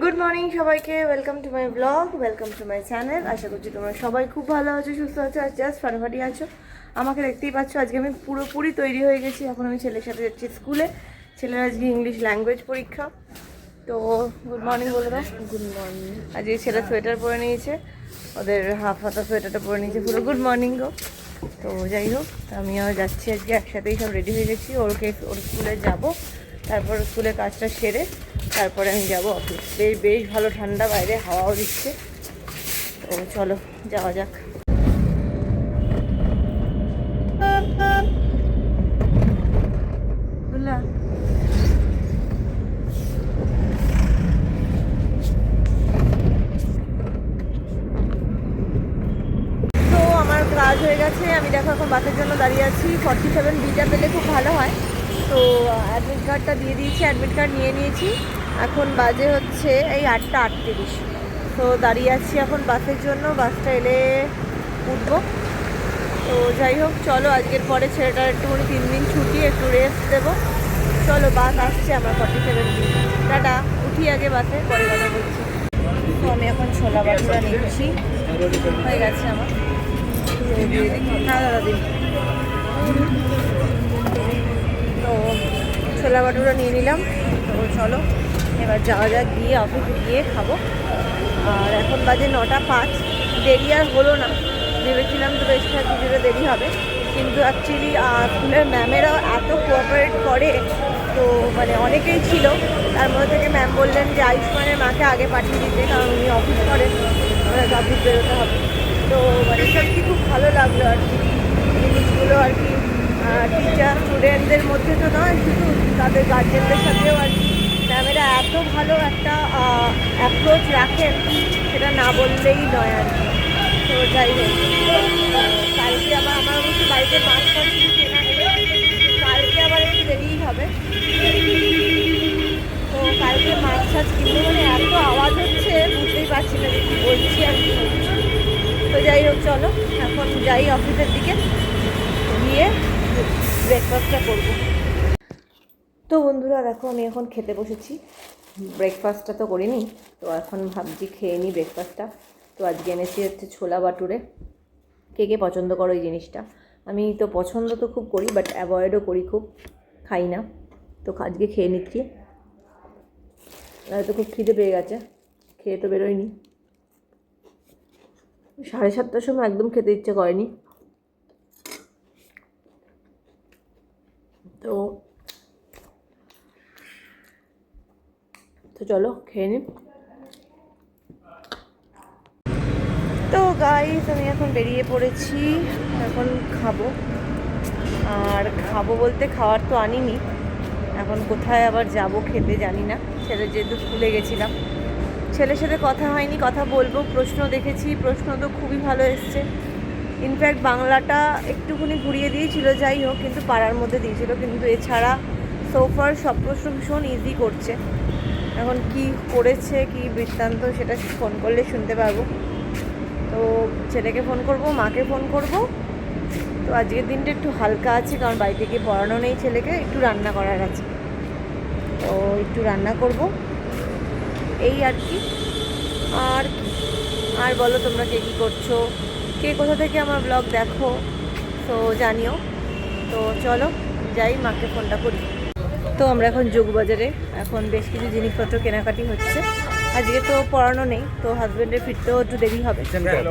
Good morning সবাইকে। Welcome to my blog welcome to my channel আশা করছি তোমরা সবাই খুব ভালো আছো সুস্থ আছো আর জাস্ট ফাটাফাটি আছো। আমাকে দেখতেই পাচ্ছ আজকে আমি পুরোপুরি তৈরি হয়ে গেছি। এখন আমি ছেলের সাথে যাচ্ছি স্কুলে। ছেলের আজকে ইংলিশ ল্যাঙ্গুয়েজ পরীক্ষা। তো গুড মর্নিং বলে দাও। গুড মর্নিং আজকে ছেলে সোয়েটার পরে নিয়েছে। ওদের হাফ হাতা সোয়েটারটা পরে নিয়েছে। পুরো গুড মর্নিং গো। তো যাই হোক আমিও যাচ্ছি আজকে। একসাথেই সব রেডি হয়ে গেছি। ওরকে ওর স্কুলে যাব। তারপর স্কুলে কাজটা সেরে তারপরে আমি যাব অফিস বেশ বেশ ভালো ঠান্ডা বাইরে হাওয়াও দিচ্ছে। তো চলো যাওয়া যাক। বুঝলা তো আমার কাজ হয়ে গেছে আমি দেখো এখন বাসের জন্য দাঁড়িয়ে আছি। ফর্টি সেভেন বিটা পেলে খুব ভালো হয়। তো অ্যাডমিট কার্ডটা দিয়ে দিয়েছি অ্যাডমিট কার্ড নিয়ে নিয়েছি। এখন বাজে হচ্ছে এই আটটা আটত্রিশ। তো দাঁড়িয়ে আছি এখন বাসের জন্য, বাসটা এলে উঠবো। তো যাই হোক, চলো আজকের পরে ছেলেটার একটুখানি তিন দিন ছুটি, একটু রেস্ট দেবো। চলো, বাস আসছে আমার ফর্টি সেভেন টাটা, উঠি আগে বাসে, পরে কথা বলছি। তো আমি এখন ছোলা বাটুরা নিচ্ছি। হয়ে গেছে আমার। হ্যাঁ দাদা, দিন। তো ছোলা বাটুরা নিয়ে নিলাম। তো চলো। এবার যাওয়া যাক, গিয়ে অফিসে গিয়ে খাব। আর এখন বাজে নটা পাঁচ। দেরি আর হলো না। ভেবেছিলাম তো বেশ কিছুটা দেরি হবে। কিন্তু অ্যাকচুয়ালি স্কুলের ম্যামেরাও এত কোঅপারেট করে, তো মানে অনেকেই ছিল। তার মধ্যে থেকে ম্যাম বললেন যে আয়ুষ্মানের মাকে আগে পাঠিয়ে দিতে, কারণ উনি অফিস করেন। ওনাকে অফিস বেরোতে হবে। তো মানে সত্যি খুব ভালো লাগল আর কি। জিনিসগুলো আর কি। টিচার স্টুডেন্টদের মধ্যে তো নয়, শুধু তাদের গার্জেনদের সাথেও আর কি। এত ভালো একটা অ্যাপ্রোচ রাখেন, সেটা না বললেই নয় আর কি। তো যাই হোক, কালকে আবার আমার অবশ্য বাড়িতে মাছ কিছু কেনা কালকে আবার একটু দেরিই হবে। তো কালকে মাছ টাছ কিনতে মানে এত আওয়াজ হচ্ছে, বুঝতেই পারছি না যে বলছি আর কি তো যাই হোক, চলো, এখন যাই অফিসের দিকে। গিয়ে ব্রেকফাস্টটা করব। তো বন্ধুরা দেখো, আমি এখন খেতে বসেছি। ব্রেকফাস্টটা তো করিনি, তো এখন ভাবছি খেয়ে নিই ব্রেকফাস্টটা তো আজকে এনেছি হচ্ছে ছোলা বাটুরে। কে কে পছন্দ করো এই জিনিসটা? আমি তো পছন্দ তো খুব করি বাট অ্যাভয়েডও করি খুব, খাই না। তো আজকে খেয়ে নিচ্ছি। তো খুব খিদে পেয়ে গেছে, খেয়ে তো বেরোয়নি। সাড়ে সাতটার সময় একদম খেতে ইচ্ছে করেনি। তো তো চলো খেয়ে নিই তো গাইস আমি এখন বেরিয়ে পড়েছি। এখন খাব। আর খাব বলতে খাওয়ার তো আনিনি। এখন কোথায় আবার যাব খেতে জানি না। ছেলে যেহেতু স্কুলে গেছিলাম। ছেলের সাথে কথা হয়নি, কথা বলব। প্রশ্ন দেখেছি। প্রশ্ন তো খুবই ভালো এসছে। ইনফ্যাক্ট বাংলাটা একটুখানি ঘুরিয়ে দিয়েছিল, যাই হোক, কিন্তু পাড়ার মধ্যে দিয়েছিল। কিন্তু এছাড়া সোফার সব প্রশ্ন ভীষণ ইজি করছে। এখন কি করেছে, কি বৃত্তান্ত সেটা ফোন করলে শুনতে পারব তো ছেলেকে ফোন করব, মাকে ফোন করব। তো আজকের দিনটা একটু হালকা আছে, কারণ বাড়িতে গিয়ে পড়ানো নেই ছেলেকে, একটু রান্না করার আছে। তো একটু রান্না করব। এই আর কি। আর আর বলো তোমরা কে কী করছ? কে কোথা থেকে আমার ব্লগ দেখো? তো জানিও। তো চলো, যাই, মাকে ফোনটা করি। তো আমরা এখন যোগবাজারে। এখন বেশ কিছু জিনিসপত্র কেনাকাটি হচ্ছে। আজকে তো পড়ানো নেই তো হাজবেন্ডের ফিরতেও একটু দেরি হবে।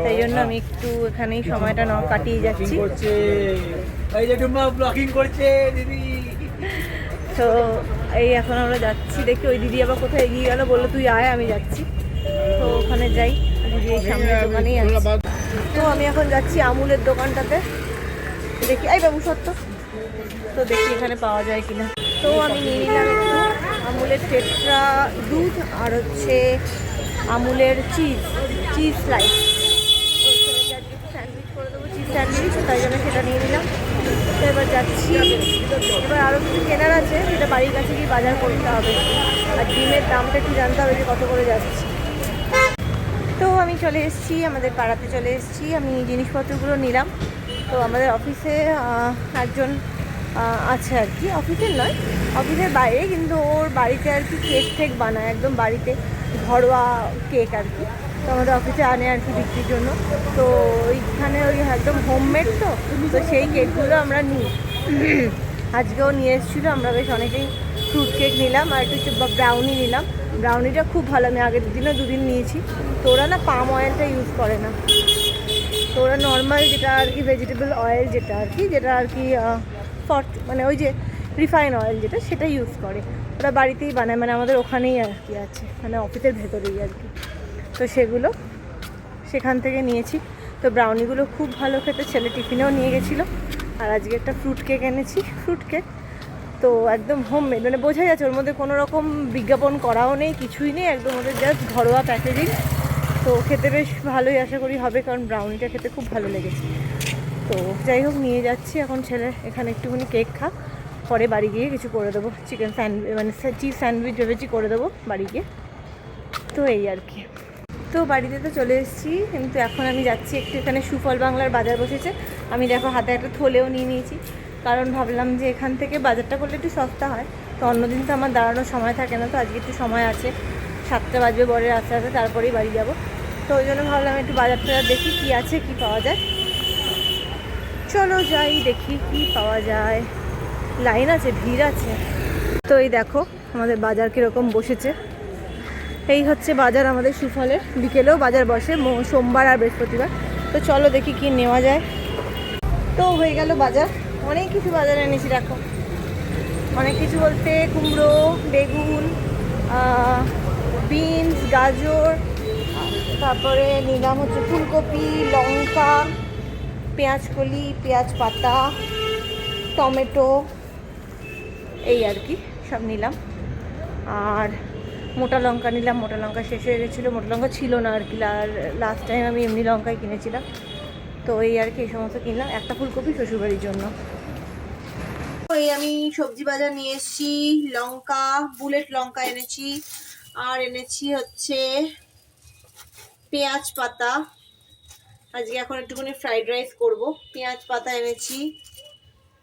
তাই জন্য আমি একটু এখানেই সময়টা ন কাটিয়ে যাচ্ছি। তো এই এখন আমরা যাচ্ছি দেখি ওই দিদি আবার কোথায় এগিয়ে গেল বলল তুই আয় আমি যাচ্ছি। তো ওখানে যাই দিদি এই সামনের দোকানেই আছে। তো আমি এখন যাচ্ছি আমুলের দোকানটাতে। দেখি এই বাবু সত্য। তো দেখি এখানে পাওয়া যায় কিনা। তো আমি নিয়ে নিলাম একটু আমুলের টেট্রা দুধ আর হচ্ছে আমুলের চিজ চিজ স্লাইস। স্যান্ডউইচ করে দেবো, চিজ তাই জন্য সেটা নিয়ে নিলাম। তো এবার এবার আরও কিছু কেনার আছে, সেটা বাড়ির কাছে গিয়ে বাজার করতে হবে। আর ডিমের দামটা একটু জানতে হবে কত করে যাচ্ছে। তো আমি চলে এসেছি, আমাদের পাড়াতে চলে এসেছি, আমি জিনিসপত্রগুলো নিলাম। তো আমাদের অফিসে একজন আছে আর কি। অফিসের নয়, অফিসের বাইরে, কিন্তু ওর বাড়িতে আর কি কেক টেক বানায়, একদম বাড়িতে ঘরোয়া কেক আর কি। তো আমাদের অফিসে আনে আর কি বিক্রির জন্য। তো ওইখানে ওই একদম হোমমেড তো তো সেই কেকগুলো আমরা নিই। আজকেও নিয়ে এসেছিল, আমরা বেশ অনেকেই ফ্রুট কেক নিলাম আর একটু ব্রাউনি নিলাম। ব্রাউনিটা খুব ভালো, আমি আগের দিনও দুদিন নিয়েছি। তো ওরা না পাম অয়েলটা ইউজ করে না। তো ওরা নর্মাল যেটা আর কি ভেজিটেবল অয়েল যেটা আর কি, যেটা আর কি ফর্ট মানে ওই যে রিফাইন অয়েল যেটা, সেটা ইউজ করে। ওরা বাড়িতেই বানায় মানে আমাদের ওখানেই আর কি আছে মানে অফিসের ভেতরেই আর কি। তো সেগুলো সেখান থেকে নিয়েছি। তো ব্রাউনিগুলো খুব ভালো খেতে, ছেলে টিফিনেও নিয়ে গেছিল। আর আজকে একটা ফ্রুট কেক এনেছি ফ্রুট কেক তো একদম হোমমেড মানে বোঝা যাচ্ছে, ওর মধ্যে কোনো রকম বিজ্ঞাপন করাও নেই, কিছুই নেই, একদম ওদের জাস্ট ঘরোয়া প্যাকেজিং তো খেতে বেশ ভালোই, আশা করি হবে, কারণ ব্রাউনিটা খেতে খুব ভালো লেগেছে। তো যাই হোক, নিয়ে যাচ্ছি এখন ছেলে। এখানে একটুখানি কেক খা। পরে বাড়ি গিয়ে কিছু করে দেবো। চিকেন স্যান্ডউইচ মানে চিজ স্যান্ডউইচ ভেবেছি করে দেবো বাড়ি গিয়ে। তো এই আর কি। তো বাড়িতে তো চলে এসেছি, কিন্তু এখন আমি যাচ্ছি একটু এখানে সুফল বাংলার বাজার বসেছে। আমি দেখো, হাতে একটা থলেও নিয়ে নিয়েছি। কারণ ভাবলাম যে এখান থেকে বাজারটা করলে একটু সস্তা হয়। তো অন্যদিন তো আমার দাঁড়ানোর সময় থাকে না, তো আজকে একটু সময় আছে। সাতটা বাজবে বরে আস্তে আস্তে, তারপরেই বাড়ি যাব। তো ওই জন্য ভাবলাম একটু বাজার টাজার দেখি কী আছে, কি পাওয়া যায়। চলো যাই, দেখি কি পাওয়া যায়। লাইন আছে, ভিড় আছে। তো এই দেখো, আমাদের বাজার কীরকম বসেছে। এই হচ্ছে বাজার আমাদের সুফলের। বিকেলেও বাজার বসে সোমবার আর বৃহস্পতিবার। তো চলো দেখি কি নেওয়া যায়। তো হয়ে গেল বাজার। অনেক কিছু বাজারে এনেছি, দেখো। অনেক কিছু বলতে, কুমড়ো, বেগুন বিনস, গাজর, তারপরে নিলাম হচ্ছে ফুলকপি, লঙ্কা। পেঁয়াজ কলি, পেঁয়াজ পাতা, টমেটো, এই আর কি, সব নিলাম। আর মোটা লঙ্কা নিলাম, মোটা লঙ্কা শেষ হয়ে গেছিল। মোটা লঙ্কা ছিল না আর কি লাস্ট টাইম আমি এমনি লঙ্কাই কিনেছিলাম। তো এই আর কি, এই সমস্ত কিনলাম। একটা ফুলকপি শ্বশুরবাড়ির জন্য। এই আমি সবজি বাজার নিয়ে এসেছি। লঙ্কা, বুলেট লঙ্কা এনেছি। আর এনেছি হচ্ছে পেঁয়াজ পাতা। আজকে এখন একটুখানি ফ্রাইড রাইস করব। পেঁয়াজ পাতা এনেছি,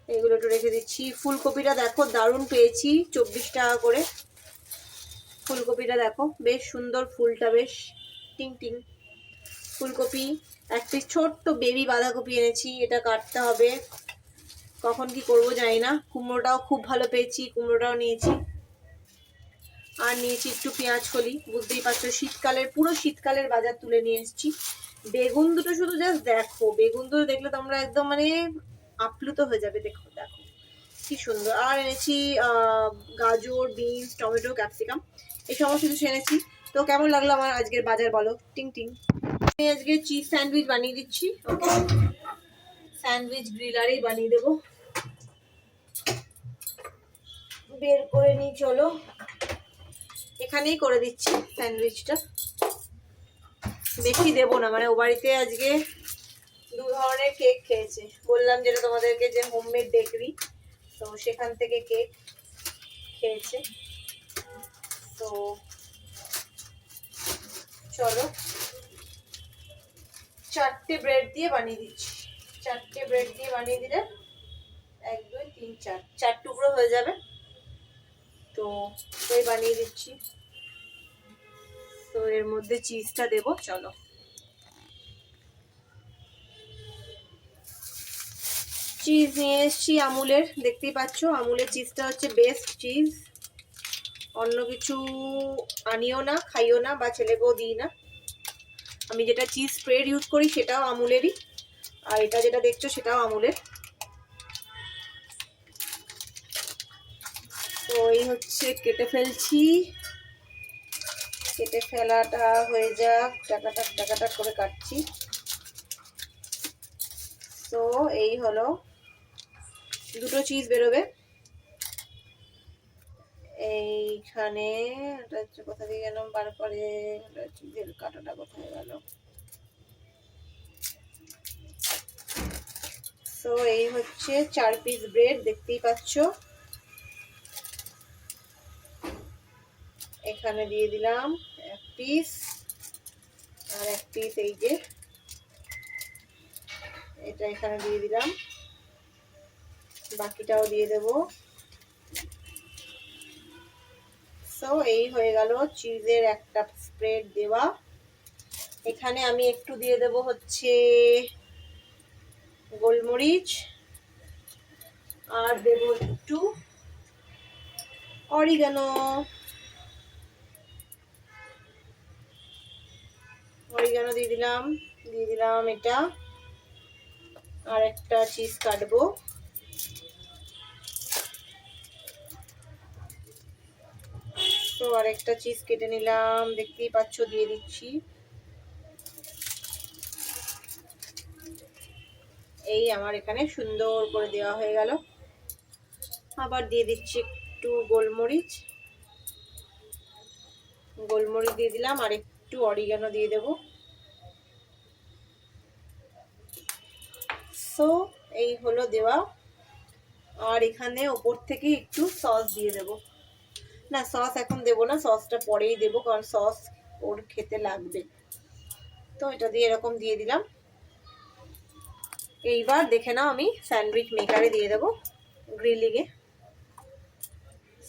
এগুলো একটু রেখে দিচ্ছি। ফুলকপিটা দেখো দারুণ পেয়েছি, চব্বিশ টাকা করে। ফুলকপিটা দেখো, বেশ সুন্দর ফুলটা, বেশ টিং টিং। ফুলকপি একটি ছোট্ট বেবি বাঁধাকপি এনেছি, এটা কাটতে হবে। কখন কি করব জানি না। কুমড়োটাও খুব ভালো পেয়েছি, কুমড়োটাও নিয়েছি। আর নিয়েছি একটু পেঁয়াজ কলি। বুঝতেই পারছ, শীতকালের, পুরো শীতকালের বাজার তুলে নিয়ে এসেছি। বেগুন দুটো শুধু জাস্ট দেখো, বেগুন দুটো দেখলে তোমরা একদম মানে আপ্লুত হয়ে যাবে, দেখো দেখো। কি সুন্দর। আর এনেছি গাজর, বিনস, টমেটো, ক্যাপসিকাম, এই সমস্ত কিছু এনেছি। তো কেমন লাগল আমার আজকের বাজার বলো? টিং টিং। আমি আজকে চিজ স্যান্ডউইচ বানিয়ে দিচ্ছি, ওকে? স্যান্ডউইচ গ্রিলারেই বানিয়ে দেবো। বের করে নিই, চলো। এখানেই করে দিচ্ছি স্যান্ডউইচটা। বেশি দেবো না মানে ও বাড়িতে আজকে দু ধরনের কেক খেয়েছে। বললাম যেটা তোমাদেরকে যে হোমমেড বেকারি তো সেখান থেকে কেক খেয়েছে। তো চলো, চারটে ব্রেড দিয়ে বানিয়ে দিচ্ছি। চারটে ব্রেড দিয়ে বানিয়ে দিলে এক, দুই, তিন, চার চার টুকরো হয়ে যাবে। তো, ওই বানিয়ে দিচ্ছি। তো এর মধ্যে চিজটা দেবো, চলো। চিজ নিয়ে এসেছি আমুলের, দেখতেই পাচ্ছো? আমুলের চিজটা হচ্ছে বেস্ট চিজ অন্য কিছু আনিও না, খাইও না, বা ছেলেকেও দিই না। আমি যেটা চিজ স্প্রেড ইউজ করি, সেটাও আমুলেরই। আর এটা যেটা দেখছ, সেটাও আমুলের। তো এই হচ্ছে কেটে ফেলছি। কেটে ফেলাটা হয়ে যাক। টাকাটা টাকাটা করে কাটছি। তো এই হলো। দুটো চিজ বেরোবে। এইখানে হচ্ছে কোথা দিয়ে গেলাম? তারপরে এটা হচ্ছে কাটাটা কোথায় গেল? তো এই হচ্ছে চার পিস ব্রেড দেখতেই পাচ্ছ। এখানে দিয়ে দিলাম। পিস আর এক পিস এই যে। এটা এখানে দিয়ে দিলাম। বাকিটাও দিয়ে দেব। সো এই হয়ে গেল চিজের একটা স্প্রেড দেওয়া। এখানে আমি একটু দিয়ে দেব হচ্ছে গোলমরিচ। আর দেব একটু অরিগানো। দিয়ে দিলাম দিয়ে দিলাম এটা। আর একটা চিজ কাটবো। তো আর একটা চিজ কেটে নিলাম, দেখতেই পাচ্ছ, দিয়ে দিচ্ছি। এই আমার এখানে সুন্দর করে দেওয়া হয়ে গেল। আবার দিয়ে দিচ্ছি একটু গোলমরিচ। গোলমরিচ দিয়ে দিলাম, আর একটু অরিগানো দিয়ে দেব। সো এই হলো দেওয়া। আর এখানে ওপর থেকে একটু সস দিয়ে দেব। না সস এখন দেবো না সসটা পরেই দেবো, কারণ সস ওর খেতে লাগবে। তো এটা দিয়ে এরকম দিয়ে দিলাম। এইবার দেখে নাও আমি স্যান্ডউইচ মেকারে দিয়ে দেবো গ্রিলিংয়ে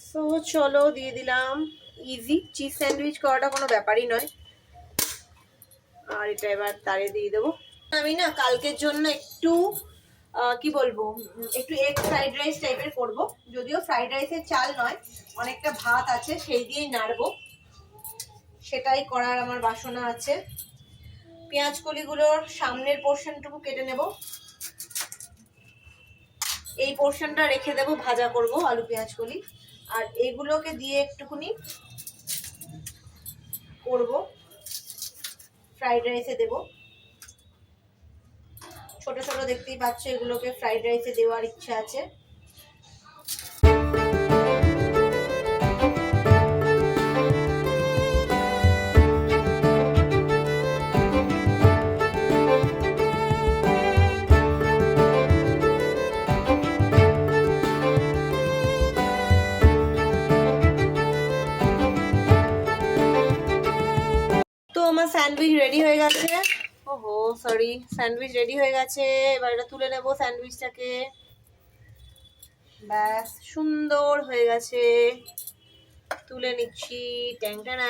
সো চলো দিয়ে দিলাম। ইজি চিজ স্যান্ডউইচ করাটা কোনো ব্যাপারই নয়। আর এটা এবার তারে দিয়ে দেবো। আমি না কালকের জন্য একটু কি বলব, একটু এগ ফ্রাইড রাইস টাইপের করব। যদিও ফ্রাইড রাইসের চাল নয়, অনেকটা ভাত আছে, সেই দিয়েই নাড়বো। সেটাই করার আমার বাসনা আছে। পেঁয়াজ কলিগুলোর সামনের পোর্শনটুকু কেটে নেব। এই পোর্শনটা রেখে দেব, ভাজা করব আলু পেঁয়াজ কলি। আর এগুলোকে দিয়ে একটুখানি করব। ফ্রাইড রাইসে দেব। ছোট ছোট দেখতেই পাচ্ছ, এগুলোকে ফ্রাইড রাইসে দেওয়ার ইচ্ছা আছে। তো আমার স্যান্ডউইচ রেডি হয়ে গেছে। সরি স্যান্ডউইচ রেডি হয়ে গেছে, এবার এটা তুলে নেব স্যান্ডউইচটাকে ব্যাস, সুন্দর হয়ে গেছে। তুলে নিচ্ছি ট্যাং ট্যান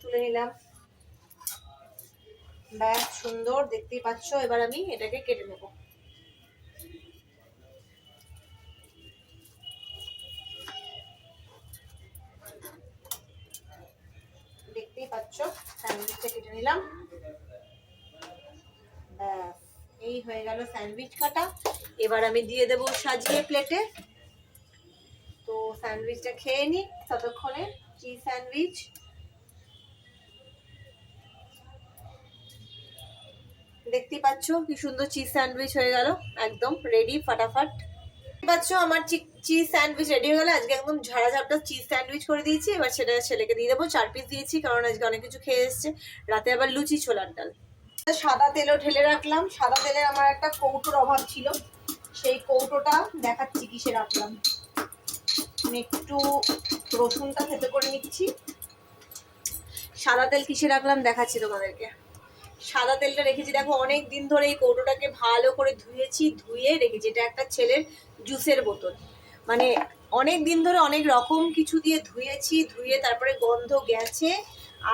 তুলে নিলাম। ব্যাস, সুন্দর, দেখতেই পাচ্ছ, এবার আমি এটাকে কেটে নেব। দেখতেই পাচ্ছ স্যান্ডউইচটা কেটে নিলাম। ব্যাস, এই হয়ে গেল স্যান্ডউইচ কাটা। এবার আমি দিয়ে দেবো সাজিয়ে প্লেটে। তো স্যান্ডউইচটা খেয়ে নিই ততক্ষণে। Cheese sandwich? দেখতেই পাচ্ছ কি সুন্দর চিজ স্যান্ডউইচ হয়ে গেল, একদম রেডি ফাটাফাট। দেখতে পাচ্ছ আমার চিজ স্যান্ডউইচ রেডি হয়ে গেল, আজকে একদম ঝাড়া ঝাপটা চিজ স্যান্ডউইচ করে দিয়েছি। এবার সেটা ছেলেকে দিয়ে দেবো, চার পিস দিয়েছি, কারণ আজকে অনেক কিছু খেয়ে এসছে। রাতে আবার লুচি ছোলার ডাল। সাদা তেলও ঢেলে রাখলাম। সাদা তেলের আমার একটা কৌটোর অভাব ছিল। সেই কৌটোটা দেখাচ্ছি, কিসে রাখলাম? একটু রসুনটা খেতে করে নিচ্ছি। সাদা তেল কিসে রাখলাম দেখাচ্ছি তোমাদেরকে। সাদা তেলটা রেখেছি, দেখো, অনেক দিন ধরে এই কৌটোটাকে ভালো করে ধুয়েছি, ধুয়ে রেখেছি। এটা একটা ছেলের জুসের বোতল। মানে অনেক দিন ধরে অনেক রকম কিছু দিয়ে ধুয়েছি, ধুয়ে তারপরে গন্ধ গেছে।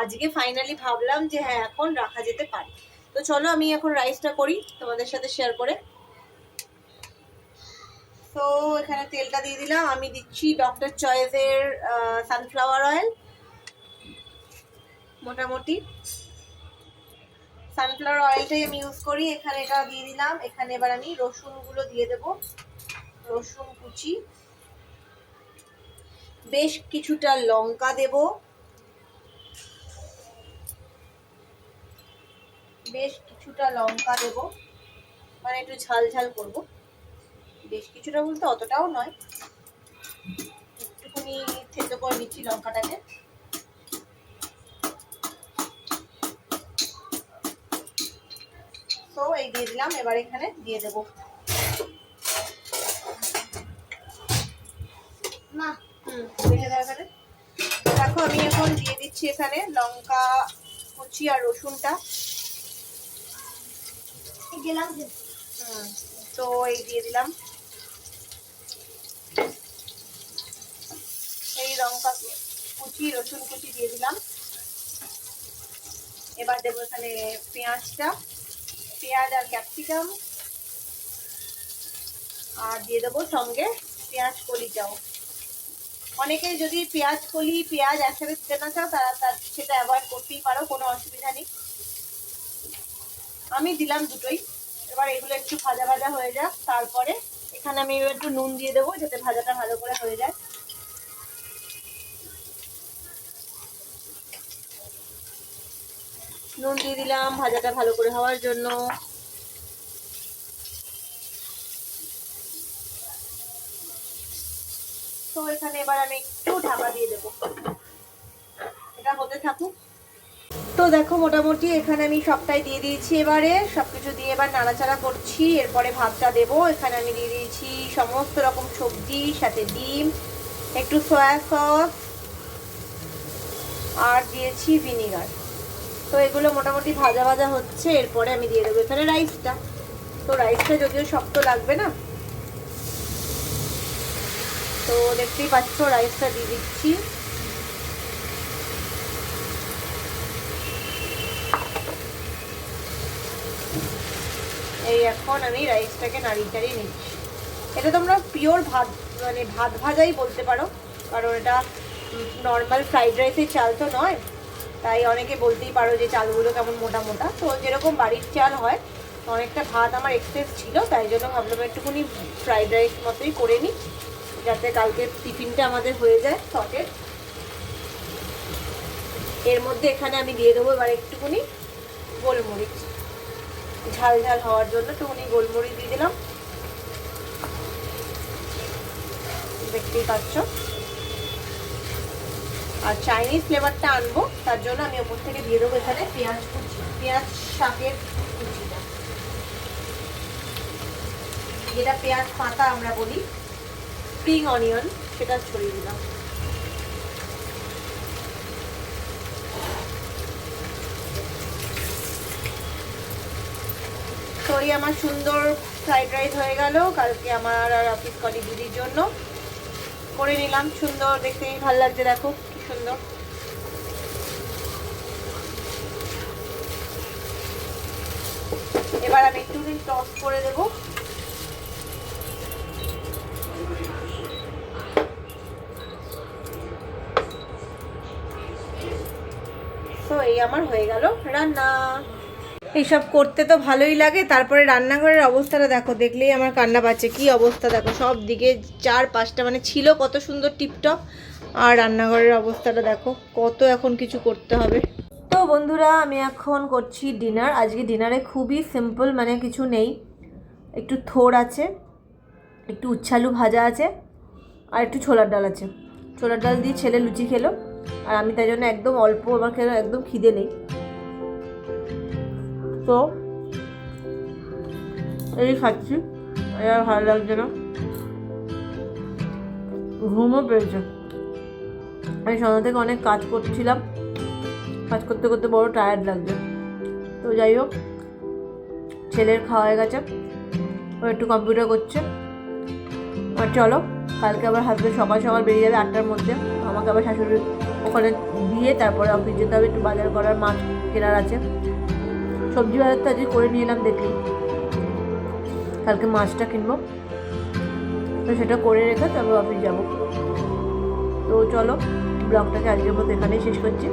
আজকে ফাইনালি ভাবলাম যে হ্যাঁ এখন রাখা যেতে পারে। তো চলো আমি এখন রাইসটা করি, তোমাদের সাথে শেয়ার করে। তো এখানে তেলটা দিয়ে দিলাম, আমি দিচ্ছি ডক্টর চয়েসের সানফ্লাওয়ার অয়েল মোটামুটি। সানফ্লাওয়ার অয়েলটাই আমি ইউজ করি, এখানে এটা দিয়ে দিলাম। এখানে এবার আমি রসুনগুলো দিয়ে দেব, রসুন কুচি। বেশ কিছুটা লঙ্কা দেব। বেশ কিছুটা লঙ্কা দেব। মানে একটু ঝাল ঝাল করব। বেশ কিছুটা বলতে অতটাও নয়। একটুখানি থেতো করে নিচ্ছি লঙ্কাটাকে। তো এই দিয়ে দিলাম এবার এখানে দিয়ে দেব। মা। হুম দেখো আমি এখন দিয়ে দিচ্ছি এখানে লঙ্কা কুচি আর রসুনটা। তো এই দিয়ে দিলাম। এই লঙ্কা কুচি, রসুন কুচি দিয়ে দিলাম। এবার দেবো এখানে পেঁয়াজটা, পেঁয়াজ আর ক্যাপসিকাম। আর দিয়ে দেবো সঙ্গে পেঁয়াজ কলিটাও। অনেকে যদি পেঁয়াজ কলি, পেঁয়াজ একসাথে দিতে না চাও, তারা সেটা অ্যাভয়েড করতেই পারো, কোনো অসুবিধা নেই। আমি দিলাম দুটোই। এবার এগুলো একটু ভাজা ভাজা হয়ে যাক, তারপরে এখানে আমি একটু নুন দিয়ে দেবো যাতে ভাজাটা ভালো করে হয়ে যায়। নুন দিয়ে দিলাম ভাজাটা ভালো করে হওয়ার জন্য। তো এখানে এবার আমি একটু ঢাকা দিয়ে দেবো। এটা হতে থাকুক। তো দেখো, মোটামুটি এখানে আমি সবটাই দিয়ে দিয়েছি এবারে। সব কিছু দিয়ে এবার নাড়াচাড়া করছি, এরপরে ভাতটা দেবো। এখানে আমি দিয়ে দিয়েছি সমস্ত রকম সবজি, সাথে ডিম, একটু সয়া সস আর দিয়েছি ভিনিগার তো এগুলো মোটামুটি ভাজা ভাজা হচ্ছে, এরপরে আমি দিয়ে দেবো এখানে রাইসটা তো রাইসটা যদিও শক্ত লাগবে না, তো দেখতেই পাচ্ছ রাইসটা দিয়ে দিচ্ছি। এই এখন আমি রাইসটাকে নাড়িয়ে চাড়িয়ে নিচ্ছি। এটা তোমরা পিওর ভাত মানে ভাত ভাজাই বলতে পারো, কারণ এটা নর্মাল ফ্রাইড রাইসের চাল তো নয়, তাই অনেকে বলতেই পারো যে চালগুলো কেমন মোটা মোটা। তো যেরকম বাড়ির চাল হয়, অনেকটা ভাত আমার এক্সেস ছিল, তাই জন্য ভাবলাম একটুখানি ফ্রাইড রাইস মতোই করে নিই, যাতে কালকে টিফিনটা আমাদের হয়ে যায় সকেট এর মধ্যে এখানে আমি দিয়ে দেবো এবার একটুখানি গোলমরিচ। ঝাল ঝাল হওয়ার জন্য একটুখানি গোলমরিচ দিয়ে দিলাম। দেখতেই পাচ্ছ। আর চাইনিজ ফ্লেভারটা আনব, তার জন্য আমি ওপর থেকে দিয়ে দেবো এখানে পেঁয়াজ কুচি, পেঁয়াজ শাকের কুচিটা। যেটা পেঁয়াজ পাতা আমরা বলি স্প্রিং অনিয়ন সেটা ছড়িয়ে দিলাম। তো এই আমার সুন্দর ফ্রাইড রাইস হয়ে গেল। কালকে আমার আর অফিস কলি দিদির জন্য। করে নিলাম। সুন্দর দেখতে। ভালো লাগছে, দেখো। কি সুন্দর। এবার আমি একটু টস করে দেবো। তো এই আমার হয়ে গেল রান্না। এইসব করতে তো ভালোই লাগে, তারপরে রান্নাঘরের অবস্থাটা দেখো, দেখলেই আমার কান্না পাচ্ছে, কি অবস্থা দেখো, সব দিকে চার পাঁচটা মানে ছিল কত সুন্দর টিপটপ, আর রান্নাঘরের অবস্থাটা দেখো, কত এখন কিছু করতে হবে। তো বন্ধুরা, আমি এখন করছি ডিনার, আজকে ডিনারে খুবই সিম্পল মানে কিছু নেই, একটু থোর আছে, একটু উচ্ছালু ভাজা আছে, আর একটু ছোলার ডাল আছে। ছোলার ডাল দিয়ে ছেলে লুচি খেলো, আর আমি তাই জন্য একদম অল্প, আমার খেলো একদম খিদে নেই। তো এই খাচ্ছি আর ভালো লাগছে না। ঘুমও পেয়েছে। আমি সন্ধ্যা থেকে অনেক কাজ করছিলাম। কাজ করতে করতে বড় টায়ার্ড লাগছে। তো যাই হোক, ছেলের খাওয়া হয়ে গেছে। ও একটু কম্পিউটার করছে। আর চলো, কালকে আবার হাজবেন্ড সকাল সকাল বেরিয়ে যাবে আটটার মধ্যে। আমাকে আবার শাশুড়ি ওখানে দিয়ে তারপরে অফিস যেতে হবে। একটু বাজার করার মাছ কেনার আছে। সবজি বাজার আজকে করে নিয়ে এলাম দেখলি কালকে মাছটা কিনবো। তো সেটা করে রেখে তারপর অফিস যাব। তো চলো, ব্লগটাকে আজকের মতো এখানেই শেষ করছি।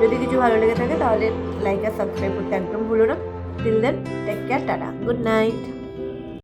যদি কিছু ভালো লেগে থাকে তাহলে লাইক আর সাবস্ক্রাইব করতে একদম ভুলো না। Till then take care tata good night